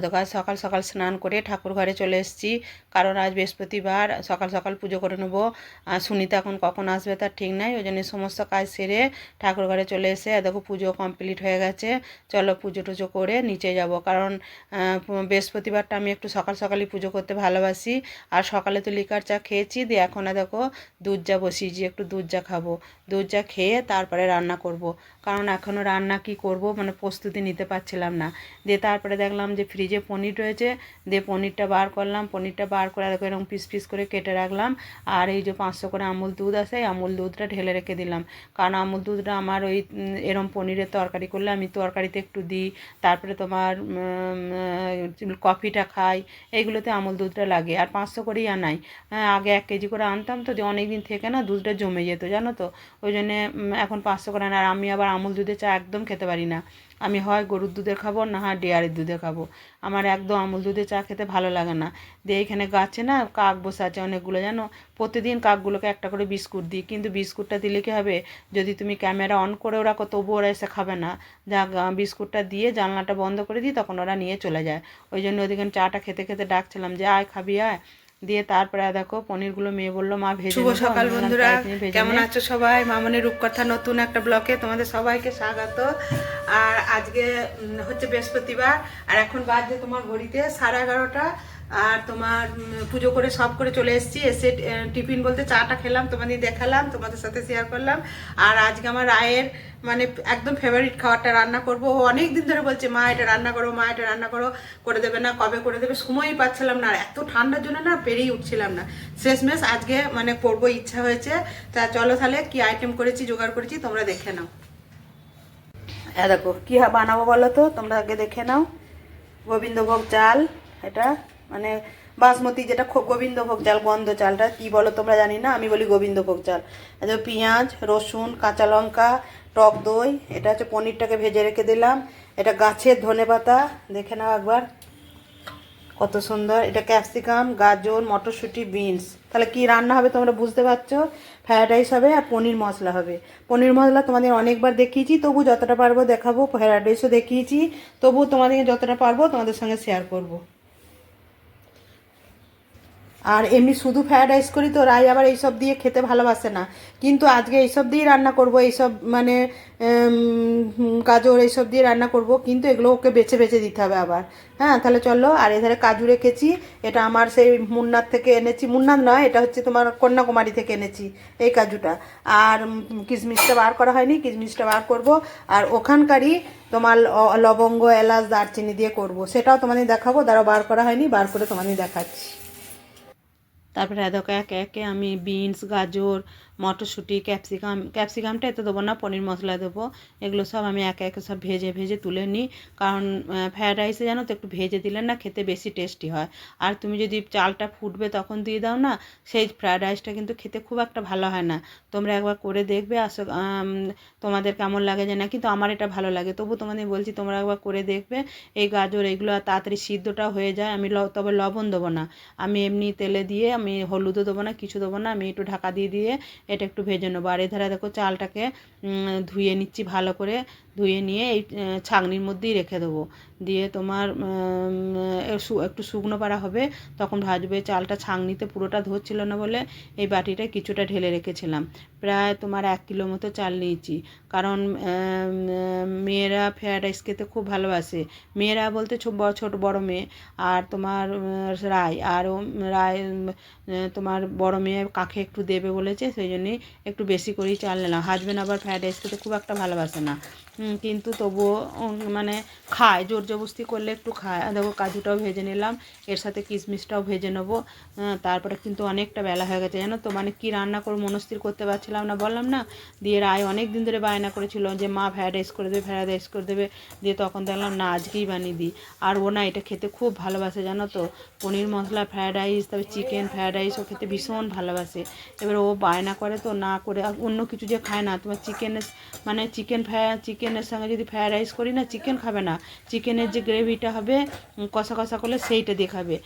এত কাজ সকাল সকাল স্নান করে ঠাকুর ঘরে চলে এসেছি। কারণ আজ বৃহস্পতিবার, সকাল সকাল পুজো করে নেব। আর সুনিতা এখন কখন আসবে তার ঠিক নাই, ওই জন্য সমস্ত কাজ সেরে ঠাকুর ঘরে চলে এসে দেখো পুজো কমপ্লিট হয়ে গেছে। চলো পুজো টুজো করে নিচে যাব। কারণ বৃহস্পতিবারটা আমি একটু সকাল সকালই পুজো করতে ভালোবাসি। আর সকালে তো লিকার চা খেয়েছি, দিয়ে এখন দেখো দুধ চা বসিয়েছি, একটু দুধ চা খাব। দুধ চা খেয়ে তারপরে রান্না করব। কারণ এখনও রান্না কি করব মানে প্রস্তুতি নিতে পারছিলাম না। দিয়ে তারপরে দেখলাম যে ফ্রিজে পনির রয়েছে দিয়ে পনিরটা বার করলাম পনিরটা বার করে দেখো এরকম পিস পিস করে কেটে রাখলাম। আর এই যে পাঁচশো করে আমুল দুধ আছে আমুল দুধটা ঢেলে রেখে দিলাম। কারণ আমুল দুধটা আমার ওই এরম পনিরের তরকারি করলে আমি তরকারিতে একটু দিই তারপরে তোমার কফিটা খাই এইগুলোতে আমুল দুধটা লাগে। আর পাঁচশো করেই আনাই। হ্যাঁ, আগে এক কেজি করে আনতাম তো যে অনেক দিন থেকে না দুধটা জমে যেত জানো তো? ওই জন্যে এখন পাঁচশো করে আনা আর আমি আবার আমুল দুধের চা একদম খেতে পারি না। আমি হয় গরুর দুধের খাব না হয় ডেয়ারির দুধে খাব। আমার একদম আমুল দুধের চা খেতে ভালো লাগে না। দিয়ে এখানে গাছে না কাক বসে আছে অনেকগুলো জানো? প্রতিদিন কাকগুলোকে একটা করে বিস্কুট দিই কিন্তু বিস্কুটটা দিলে কি হবে? যদি তুমি ক্যামেরা অন করেও রাখো তবুও ওরা এসে খাবে না। যা বিস্কুটটা দিয়ে জানলাটা বন্ধ করে দিই তখন ওরা নিয়ে চলে যায়। ওই জন্য ওদিকে চাটা খেতে খেতে ডাকছিলাম যে আয় খাবি আয়। দিয়ে তারপরে দেখো পনিরগুলো মেয়ে বলল মা ভেজে শুভ সকাল বন্ধুরা। কেমন আছো সবাই? মামনের রূপকথা নতুন একটা ব্লকে তোমাদের সবাইকে স্বাগত। আর আজকে হচ্ছে বৃহস্পতিবার, আর এখন বাজে তোমার ঘড়িতে সাড়ে এগারোটা, আর তোমার পুজো করে সব করে চলে এসেছি, এসে টিফিন বলতে চাটা খেলাম, তোমাদের দেখালাম, তোমাদের সাথে শেয়ার করলাম, আর আজকে আমার রায়ের মানে একদম ফেভারিট খাবারটা রান্না করব। ও অনেক দিন ধরে বলছে, মা, এটা রান্না করো, মা, এটা রান্না করো, করে দেবে না, কবে করে দেবে? সময়ই পাচ্ছিলাম না, আর এত ঠান্ডার জন্য না পেরেই উঠছিলাম না। শেষমেশ আজকে মানে করব, ইচ্ছা হয়েছে। তা চলো তাহলে কি আইটেম করেছি, জোগাড় করেছি, তোমরা দেখে নাও। এ দেখো, কি বানাবো বলো তো? তোমরা আগে দেখে নাও। গোবিন্দভোগ চাল, এটা মানে বাসমতি যেটা গোবিন্দভোগ চাল, গন্ধ চালটা, কি বলো তোমরা জানি না? আমি বলি গোবিন্দভোগ চাল। আচ্ছা পেঁয়াজ, রসুন, কাঁচা লঙ্কা, টক দই, এটা হচ্ছে পনিরটাকে ভেজে রেখে দিলাম। এটা গাছের ধনে পাতা দেখে নাও একবার। কত সুন্দর। এটা ক্যাপসিকাম, গাজর, মটরশুঁটি, বিনস। তাহলে কি রান্না হবে তোমরা বুঝতে পারছ? ফ্রায়েড রাইস হবে আর পনির মশলা হবে। পনির মশলা তোমাদের অনেকবার দেখিয়েছি, তবু যতটা পারব দেখাবো। ফ্রায়েড রাইসও দেখিয়েছি, তবু তোমাদের যতটা পারব তোমাদের সঙ্গে শেয়ার করব। আর এমনি শুধু ফ্রায়েড রাইস করি তো, রাই আবার এইসব দিয়ে খেতে ভালোবাসে না। কিন্তু আজকে এইসব দিয়েই রান্না করব, এইসব মানে গাজর এইসব দিয়ে রান্না করব, কিন্তু এগুলো ওকে বেছে বেছে দিতে হবে আবার। হ্যাঁ তাহলে চলো, আর এধারে কাজু রেখেছি, এটা আমার সেই মুন্নার থেকে এনেছি। মুন্নার নয়, এটা হচ্ছে তোমার কন্যাকুমারী থেকে এনেছি, এই কাজুটা। আর কিশমিশটা বার করা হয়নি কিশমিশটা বার করব। আর ওখানকারই তোমার লবঙ্গ, এলাচ, দারচিনি দিয়ে করব। সেটাও তোমাদের দেখাবো দাঁড়াও বার করা হয়নি, বার করে তোমাদের দেখাচ্ছি। তারপরে এদকে একে একে আমি বিনস গাজর মটরশুঁটি, ক্যাপসিকাম, ক্যাপসিকামটা এতে দেবো না, পনির মশলা দেবো। এগুলো সব আমি একে একে সব ভেজে ভেজে তুলে নিই। কারণ ফ্রায়েড রাইসে জানো তো, একটু ভেজে দিলে না খেতে বেশি টেস্টি হয়। আর তুমি যদি চালটা ফুটবে তখন দিয়ে দাও না, সেই ফ্রায়েড রাইসটা কিন্তু খেতে খুব একটা ভালো হয় না। তোমরা একবার করে দেখবে, আসো তোমাদের কেমন লাগে যে না, কিন্তু আমার এটা ভালো লাগে। তবু তোমাদের বলছি, তোমরা একবার করে দেখবে। এই গাজর, এগুলো তাড়াতাড়ি সিদ্ধটা হয়ে যায়, আমি তবে লবণ দেবো না। আমি এমনি তেলে দিয়ে, আমি হলুদও দেবো না, কিছু দেবো না, আমি একটু ঢাকা দিয়ে দিয়ে এটা একটু ভেজে নেব। আর এধারে দেখো চালটাকে ধুয়ে নিচ্ছি ভালো করে। ধুয়ে নিয়ে এই আহ, ছাঁকনির মধ্যেই রেখে দেবো। দিয়ে তোমার একটু শুকনো পাড়া হবে তখন ভাজবে। চালটা ছাঁকনিতে পুরোটা ধরছিল না বলে এই বাটিটা কিছুটা ঢেলে রেখেছিলাম। প্রায় তোমার এক কিলো মতো চাল নিয়েছি। কারণ মেয়েরা ফ্রায়েড রাইস খেতে খুব ভালোবাসে। মেয়েরা বলতে ছোট বড় মেয়ে। আর তোমার রায়। আর ও রায় তোমার বড় মেয়ে কাকে একটু দেবে বলেছে সেই জন্যই একটু বেশি করেই চাল নিলাম। হাজবেন্ড আবার ফ্রায়েড রাইস খেতে খুব একটা ভালোবাসে না। কিন্তু তবুও মানে খায়, জোর জবস্তি করলে একটু খায়। দেখো, কাজুটাও ভেজে নিলাম, এর সাথে কিশমিশটাও ভেজে নেব। তারপরে কিন্তু অনেকটা বেলা হয়ে গেছে, জানো তো? মানে কি রান্না করে মনস্থির করতে পারছিলাম না, বললাম না? দিয়ে রায় অনেক দিন ধরে বায়না করেছিল যে, মা ফ্রায়েড রাইস করে দেবে ফ্রায়েড রাইস করে দেবে। দিয়ে তখন দেখলাম, না, আজকেই বানিয়ে দিই। আর ও না, এটা খেতে খুব ভালোবাসে, জানো তো? পনির মশলা ফ্রায়েড রাইস তারপরে চিকেন ফ্রায়েড রাইস ও খেতে ভীষণ ভালোবাসে। এবার ও বায়না করে তো না করে অন্য কিছু যে খায় না। তোমার চিকেনের মানে চিকেন ফ্রাই চিকেনের সঙ্গে যদি ফ্রায়েড রাইস করি না চিকেন খাবে না। চিকেনের যে গ্রেভিটা হবে কষা কষা করলে সেইটা দিয়ে খাবে।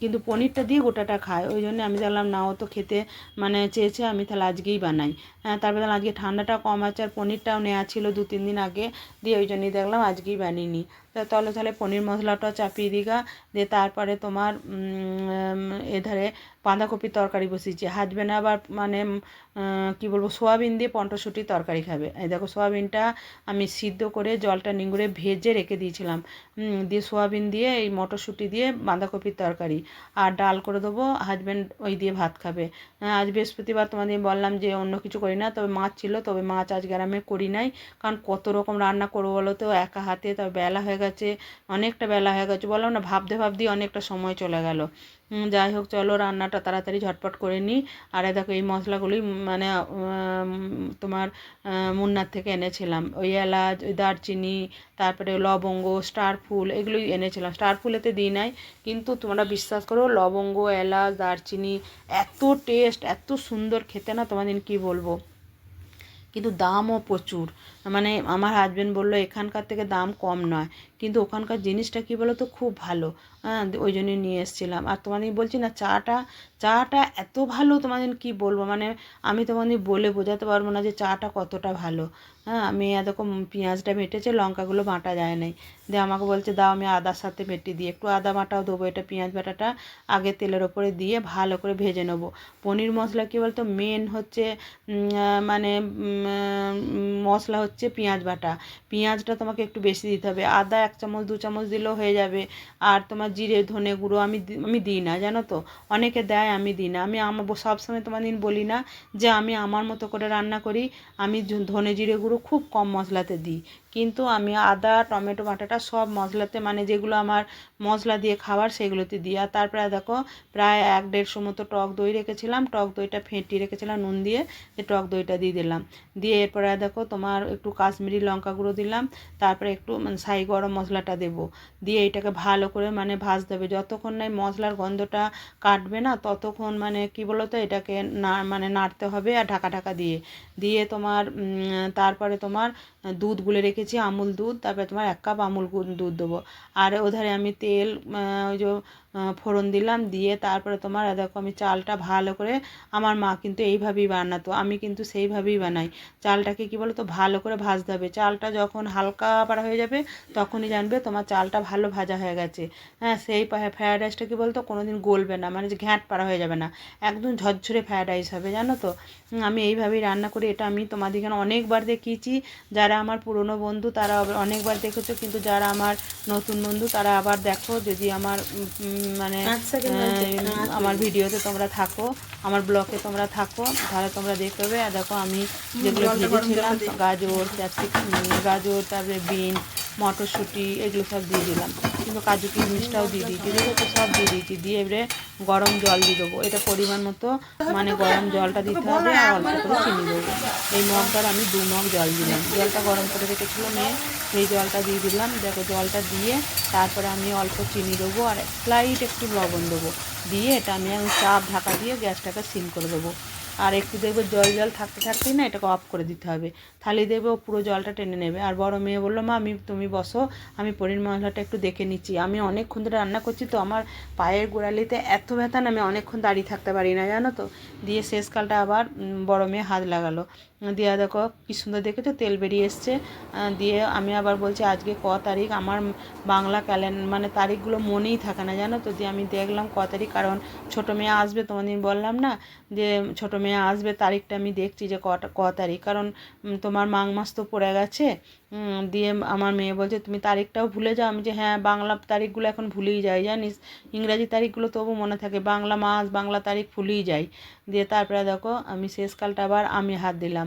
কিন্তু পনিরটা দিয়ে গোটাটা খায়। ওই জন্য আমি দেখলাম না, ও তো খেতে মানে চেয়েছে, আমি তাহলে আজকেই বানাই। হ্যাঁ তারপরে দেখলাম আজকে ঠান্ডাটা কম আছে, আর পনিরটাও নেওয়া ছিল দু, তিন দিন আগে। দিয়ে ওই জন্যই দেখলাম আজকেই বানিয়ে নিই তাহলে তাহলে পনির মশলাটা চাপিয়ে দিগা। দিয়ে তারপরে তোমার এধারে বাঁধাকপির তরকারি বসিয়েছি। হাজবেন্ড আবার মানে কি বলব, সোয়াবিন দিয়ে পটশুটির তরকারি খাবে। এই দেখো, সোয়াবিনটা আমি সিদ্ধ করে জলটা নিংড়ে ভেজে রেখে দিয়েছিলাম। দিয়ে সোয়াবিন দিয়ে এই মটরশুঁটি দিয়ে বাঁধাকপির তরকারি। আর ডাল করে দেবো হাজব্যান্ড ওই দিয়ে ভাত খাবে। আজ বৃহস্পতিবার তোমাদের বললাম যে অন্য কিছু করি না, তবে মাছ ছিল, তবে মাছ আজ গ্রামে করি নাই। কারণ কত রকম রান্না করব বলো তো, একা হাতে, তবে বেলা হয়ে গেছে, অনেকটা বেলা হয়ে গেছে। বললাম না, ভাবতে ভাবতে অনেকটা সময় চলে গেল। যাই হোক, চলো রান্নাটা তাড়াতাড়ি ঝটপট করে নিই। আর দেখো, এই মশলাগুলি মানে তোমার মুন্নার থেকে এনেছিলাম। ওই এলাচ, ওই দারচিনি, তারপরে লবঙ্গ, স্টার ফুল, এগুলোই এনেছিলাম। স্টার ফুলেতে দিই নাই, কিন্তু তোমরা বিশ্বাস করো, লবঙ্গ, এলাচ, দারচিনি, এত টেস্ট এত সুন্দর, খেতে না তোমাদের কি বলব? কিন্তু দামও প্রচুর। মানে আমার হাজব্যান্ড বলল, এখানকার থেকে দাম কম নয়। কিন্তু ওখানকার জিনিসটা কী বলো তো খুব ভালো। হ্যাঁ ওই জন্যই নিয়ে এসেছিলাম। আর তোমাদের বলছি না, চাটা চাটা এত ভালো তোমাদের কি বলব? মানে আমি তোমাদের বলে বোঝাতে পারব না যে চাটা কতটা ভালো। হ্যাঁ আমি এরকম পেঁয়াজটা বেটেছে, লঙ্কাগুলো বাটা যায় নাই। দিয়ে আমাকে বলছে, দাও, আমি আদার সাথে বেটে দিই। একটু আদা বাটাও দেবো, এটা পেঁয়াজ বাটাটা আগে তেলের ওপরে দিয়ে ভালো করে ভেজে নেব। পনির মশলা কী বলতো? মেন হচ্ছে মানে মশলা হচ্ছে পেঁয়াজ বাটা। পেঁয়াজটা তোমাকে একটু বেশি দিতে হবে। আদা এক চামচ, দু চামচ দিলেও হয়ে যাবে। আর তোমার জিরে, ধনে গুঁড়ো আমি আমি দিই না, জানো তো? অনেকে দেয়, আমি দিই না। আমি আমার সবসময় তোমার দিন বলি না যে, আমি আমার মতো করে রান্না করি। আমি ধনে জিরে গুঁড়ো খুব কম মশলাতে দিই। কিন্তু আমি আদা, টমেটো, বাটাটা সব মশলাতে মানে যেগুলো আমার মশলা দিয়ে খাবার সেগুলোতে দিই। আর তারপরে দেখো, প্রায় এক দেড়শো মতো টক দই রেখেছিলাম। টক দইটা ফেটিয়ে রেখেছিলাম, নুন দিয়ে টক দইটা দিয়ে দিলাম। দিয়ে এরপরে দেখো, তোমার একটু কাশ্মীরি লঙ্কা গুঁড়ো দিলাম। তারপরে একটু মানে সাই গরম মশলাটা দেব। দিয়ে এটাকে ভালো করে মানে ভাজতে হবে। যতক্ষণ না মশলার গন্ধটা কাটবে না, ততক্ষণ মানে কি বলো তো এটাকে না মানে নাড়তে হবে আর ঢাকা ঢাকা দিয়ে। দিয়ে তোমার তারপরে তোমার দুধ গুলে রেখেছি, আমুল দুধ। তারপরে তোমার এক কাপ আমুল দুধ দেবো। আর ওধারে আমি তেল ওই যে ফোড়ন দিলাম, দিয়ে তারপরে তোমার দেখো আমি চালটা ভালো করে, আমার মা কিন্তু এইভাবেই বানাতো, আমি কিন্তু সেইভাবেই বানাই। চালটাকে কি বলো তো ভালো করে ভাজতে হবে। চালটা যখন হালকা পাড়া হয়ে যাবে, তখনই জানবে তোমার চালটা ভালো ভাজা হয়ে গেছে। হ্যাঁ সেই ফ্রায়েড রাইসটা কী বলতো? কোনো দিন গলবে না মানে যে ঘ্যাঁট পাড়া হয়ে যাবে না। একদম ঝরঝরে ফ্রায়েড রাইস হবে, জানো তো? আমি এইভাবেই রান্না করি, এটা আমি তোমাদের এখানে অনেকবার দেখিয়েছি। যারা আমার পুরনো বন্ধু, তারা অনেকবার দেখেছ, কিন্তু যারা আমার নতুন বন্ধু, তারা আবার দেখো, যদি আমার মানে আমার ভিডিওতে তোমরা থাকো আমার ব্লগে তোমরা থাকো তাহলে তোমরা দেখতে আর দেখো আমি যেগুলো ভেজেছিলাম গাজর ক্যাপসিকাম গাজর তারপরে বিন মটরশুঁটি এগুলো সব দিয়ে দিলাম। কিন্তু কাজু কিশমিশটাও দিয়ে দিয়েছি দেখেছ সব দিয়ে দিয়েছি। দিয়ে এবারে গরম জল দিয়ে দেবো। এটা পরিমাণ মতো মানে গরম জলটা দিতে হবে আর অল্প করে চিনি দেবো। এই মগটার আমি দু মগ জল দিলাম। জলটা গরম করে রেখেছিল মেয়ে। সেই জলটা দিয়ে দিলাম। দেখো জলটা দিয়ে তারপরে আমি অল্প চিনি দেবো আর স্লাইট একটু লবণ দেবো। দিয়ে এটা আমি চাপ ঢাকা দিয়ে গ্যাসটাকে সিম করে দেবো। আর একটু দেখবে জল জল থাকতে থাকতেই না এটাকে অফ করে দিতে হবে। তাহলে দেখবে ও পুরো জলটা টেনে নেবে। আর বড় মেয়ে বলল, মা, আমি, তুমি বসো, আমি পনির মশলাটা একটু দেখে নিচ্ছি। আমি অনেকক্ষণ ধরে রান্না করছি তো আমার পায়ের গোড়ালিতে এত ব্যথা না আমি অনেকক্ষণ দাঁড়িয়ে থাকতে পারি না, জানো তো? দিয়ে শেষকালটা আবার বড় মেয়ে হাত লাগালো। দিয়ে দেখো, কি সুন্দর দেখেছ? তেল বেরিয়ে এসছে। দিয়ে আমি আবার বলছি, আজকে ক তারিখ? আমার বাংলা ক্যালেন্ড মানে তারিখগুলো মনেই থাকে না, জানো তো? দিয়ে আমি দেখলাম ক তারিখ, কারণ ছোটো মেয়ে আসবে, তোমাদের বললাম না? যে ছোটো মেয়ে আসবে, তারিখটা আমি দেখছি যে কটা, ক তারিখ। কারণ তোমার মাঘ মাস তো পড়ে গেছে। দিয়ে আমার মেয়ে বলছে, তুমি তারিখটাও ভুলে যাও। আমি যে হ্যাঁ বাংলা তারিখগুলো এখন ভুলেই যাই, জানিস? ইংরাজি তারিখগুলো তবু মনে থাকে, বাংলা মাস, বাংলা তারিখ ভুলেই যাই। দিয়ে তারপরে দেখো, আমি শেষকালটা আবার আমি হাত দিলাম।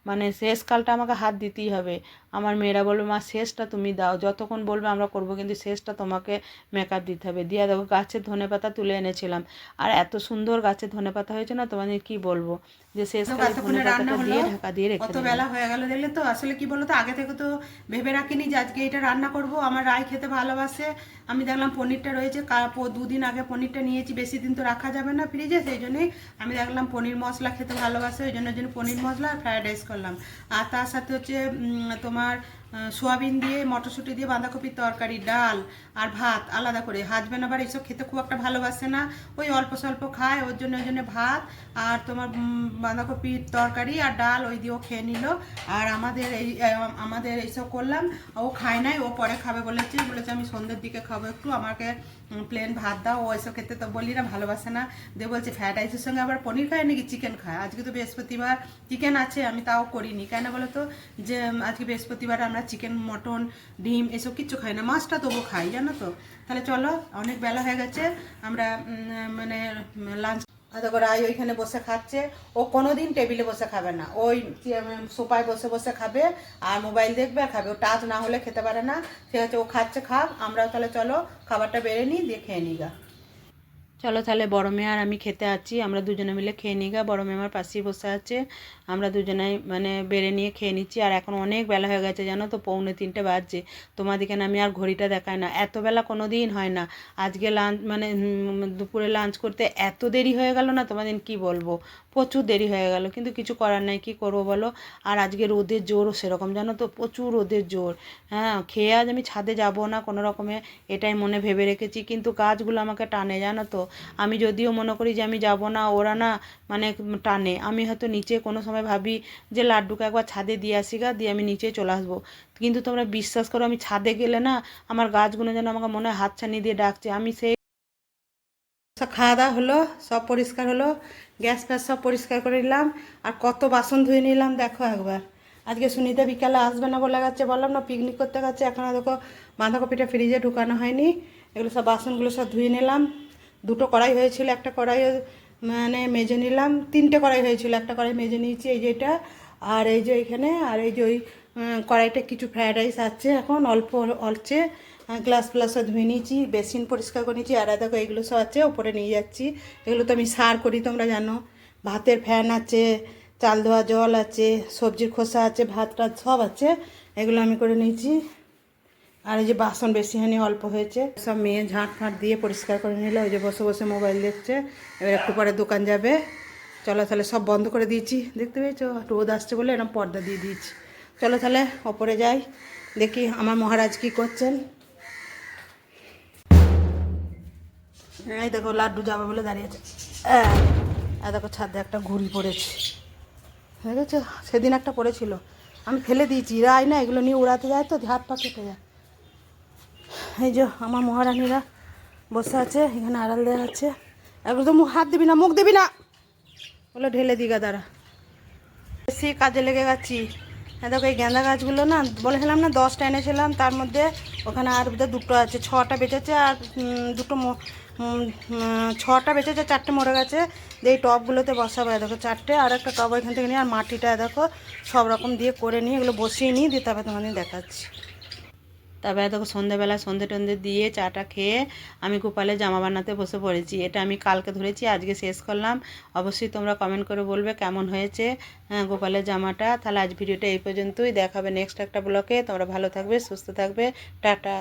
মানে শেষকালটা আমাকে হাত দিতেই হবে। আমার মেয়েরা বলবে মা শেষটা তুমি দাও। যতক্ষণ বলবে আমরা করব কিন্তু শেষটা তোমাকে মেকআপ দিতে হবে। দিয়ে দেখো গাছের ধনে পাতা তুলে এনেছিলাম। আর এত সুন্দর গাছের ধনে পাতা হয়েছে না তোমাদের কি বলব? যে শেষকালে ধনে রান্না পাতাটা দিয়ে ঢাকা দিয়ে রেখে কত বেলা হয়ে গেল দেখলে তো। আসলে কি বলতো আগে থেকে তো ভেবে রাখিনি যে আজকে এটা রান্না করব। আমার রায় খেতে ভালোবাসে। আমি দেখলাম পনিরটা রয়েছে। দুদিন আগে পনিরটা নিয়েছি। বেশি দিন তো রাখা যাবে না ফ্রিজে সেই জন্যই আমি দেখলাম পনির মশলা খেতে ভালোবাসে। ওই জন্য ওই জন্য পনির মশলা আর ফ্রায়েড রাইস করলাম। আর তার সাথে হচ্ছে তোমার সোয়াবিন দিয়ে, মটরশুঁটি দিয়ে, বাঁধাকপির তরকারি, ডাল আর ভাত আলাদা করে। হাজবেন্ড আবার এইসব খেতে খুব একটা ভালোবাসে না। ওই অল্প স্বল্প খায়, ওর জন্য ওই জন্য ভাত আর তোমার বাঁধাকপির তরকারি আর ডাল ওই দিয়েও খেয়ে নিল। আর আমাদের এই আমাদের এইসব করলাম, ও খায় নাই, ও পরে খাবে বলেছে। বলেছে, আমি সন্ধ্যের দিকে খাব একটু, আমাকে প্লেন ভাত দাও। ও এসব খেতে তো বলি না, ভালোবাসে না। দিয়ে বলছে ফ্রাইড রাইসের সঙ্গে আবার পনির খায় নাকি চিকেন খায়? আজকে তো বৃহস্পতিবার, চিকেন আছে, আমি তাও করিনি। কেন বলো তো? যে, আজকে বৃহস্পতিবার আমরা চিকেন মটন ডিম, এসব কিচ্ছু খাই না। মাছটা তবু খাই জানো তো? তাহলে চলো, অনেক বেলা হয়ে গেছে, আমরা মানে লাঞ্চ করে আই ওইখানে বসে খাচ্ছে। ও কোনোদিন টেবিলে বসে খাবে না। ওই সোফায় বসে বসে খাবে আর মোবাইল দেখবে আর খাবে। ও টাচ না হলে খেতে পারে না। ঠিক আছে, ও খাচ্ছে, খাক। আমরাও তাহলে চলো, খাবারটা বেড়ে নিই, দিয়ে খেয়ে নিই গা। চলো তাহলে বড় মেয়ে আর আমি খেতে আছি আমরা দুজনে মিলে খেয়ে নিই গা। বড় মেয়ে আমার পাশেই বসে আছে। আমরা দুজনেই মানে বেড়ে নিয়ে খেয়ে নিচ্ছি। আর এখন অনেক বেলা হয়ে গেছে, জানো তো? পৌনে তিনটে বাজছে। তোমাদেরকে আমি আর ঘড়িটা দেখাই না। এত বেলা কোনো দিন হয় না। আজকে লাঞ্চ মানে দুপুরে লাঞ্চ করতে এত দেরি হয়ে গেল না? তোমাদের কি বলব? প্রচুর দেরি হয়ে গেল। কিন্তু কিছু করার নাই, কি করব বলো? আর আজকে রোদের জোরও সেরকম, জানো তো? প্রচুর রোদের জোর। হ্যাঁ খেয়ে আজ আমি ছাদে যাব না কোনো রকমে, এটাই মনে ভেবে রেখেছি। কিন্তু গাছগুলো আমাকে টানে, জানো তো? আমি যদিও মনে করি যে আমি যাব না, ওরা না মানে টানে। আমি হয়তো নিচে কোনো সময় ভাবি যে লাড্ডুকে একবার ছাদে দিয়ে আসি গা, দিয়ে আমি নিচে চলে আসব। কিন্তু তোমরা বিশ্বাস করো, আমি ছাদে গেলে না আমার গাছগুলো যেন আমাকে মনে হয় হাত হাতছানি দিয়ে ডাকছে। আমি সেই সব খাওয়া দাওয়া হলো, সব পরিষ্কার হলো, গ্যাস ফ্যাস সব পরিষ্কার করে নিলাম, আর কত বাসন ধুয়ে নিলাম, দেখো একবার। আজকে সুনিতা বিকালে আসবে না বলে গেছে, বললাম, না পিকনিক করতে গেছে এখনও দেখো বাঁধাকপিটা ফ্রিজে ঢুকানো হয়নি। এগুলো সব বাসনগুলো সব ধুয়ে নিলাম। দুটো কড়াই হয়েছিল, একটা কড়াই মানে মেজে নিলাম, তিনটে কড়াই হয়েছিল, একটা কড়াই মেজে নিয়েছি, এই যে এটা, আর এই যে এখানে, আর এই যে ওই কড়াইটা কিছু ফ্রায়েড রাইস আছে এখন, অল্প অল্পে গ্লাস ফ্লাসও ধুয়ে নিয়েছি বেসিন পরিষ্কার করে নিয়েছি, আর দেখো এগুলো সব আছে, ওপরে নিয়ে যাচ্ছি। এগুলো তো আমি সার করি তোমরা জানো। ভাতের ফ্যান আছে, চাল ধোয়া জল আছে, সবজির খোসা আছে, ভাত টাত সব আছে, এগুলো আমি করে নিয়েছি। আর এই যে বাসন বেশি হানি অল্প হয়েছে। সব মেয়ে ঝাঁট ফাঁট দিয়ে পরিষ্কার করে নিলে ওই যে বসে বসে মোবাইল দেখছে, এবার একটু পরে দোকান যাবে। চলো তাহলে সব বন্ধ করে দিয়েছি, দেখতে পেয়েছ? রোদ আসছে বলে এরকম পর্দা দিয়ে দিয়েছি। চলো তাহলে ওপরে যাই, দেখি আমার মহারাজ কি করছেন। এই দেখো লাড্ডু যাবে বলে দাঁড়িয়েছে এই দেখো ছাদে একটা ঘুড়ি পড়েছে। হয়ে সেদিন একটা পড়েছিল। আমি ফেলে দিয়েছি। রায় না, এগুলো নিয়ে উড়াতে যায় তো, হাত পা কেটে যায়। এই যে আমার মহারানীরা বসে আছে, এখানে আড়াল দেওয়া আছে। একদম হাত দিবি না, মুখ দিবি না। বলে ঢেলে দিগা দাঁড়া। বেশি কাজে লেগে গেছি। হ্যাঁ দেখো এই গেঁদা গাছগুলো না, বলেছিলাম না, দশটা এনেছিলাম, তার মধ্যে ওখানে আর দুটো আছে, ছটা বেঁচেছে আর দুটো ছটা বেঁচেছে চারটে মরে গেছে এই টবগুলোতে বসাবো দেখো চারটে আর একটা টব এখান থেকে নিয়ে আর মাটিটা দেখো সব রকম দিয়ে করে নিয়ে এগুলো বসিয়ে নিয়ে দিয়ে তারপরে তোমাদের দেখাচ্ছি। তারপরে দেখো সন্ধ্যেবেলা সন্ধে টন্ধে দিয়ে চাটা খেয়ে আমি গোপালের জামা বানাতে বসে পড়েছি। এটা আমি কালকে ধরেছি আজকে শেষ করলাম। অবশ্যই তোমরা কমেন্ট করে বলবে কেমন হয়েছে হ্যাঁ, গোপালের জামাটা। তাহলে আজ ভিডিওটা এই পর্যন্তই। দেখাবে নেক্সট একটা ব্লকে তোমরা ভালো থাকবে সুস্থ থাকবে। টাটা।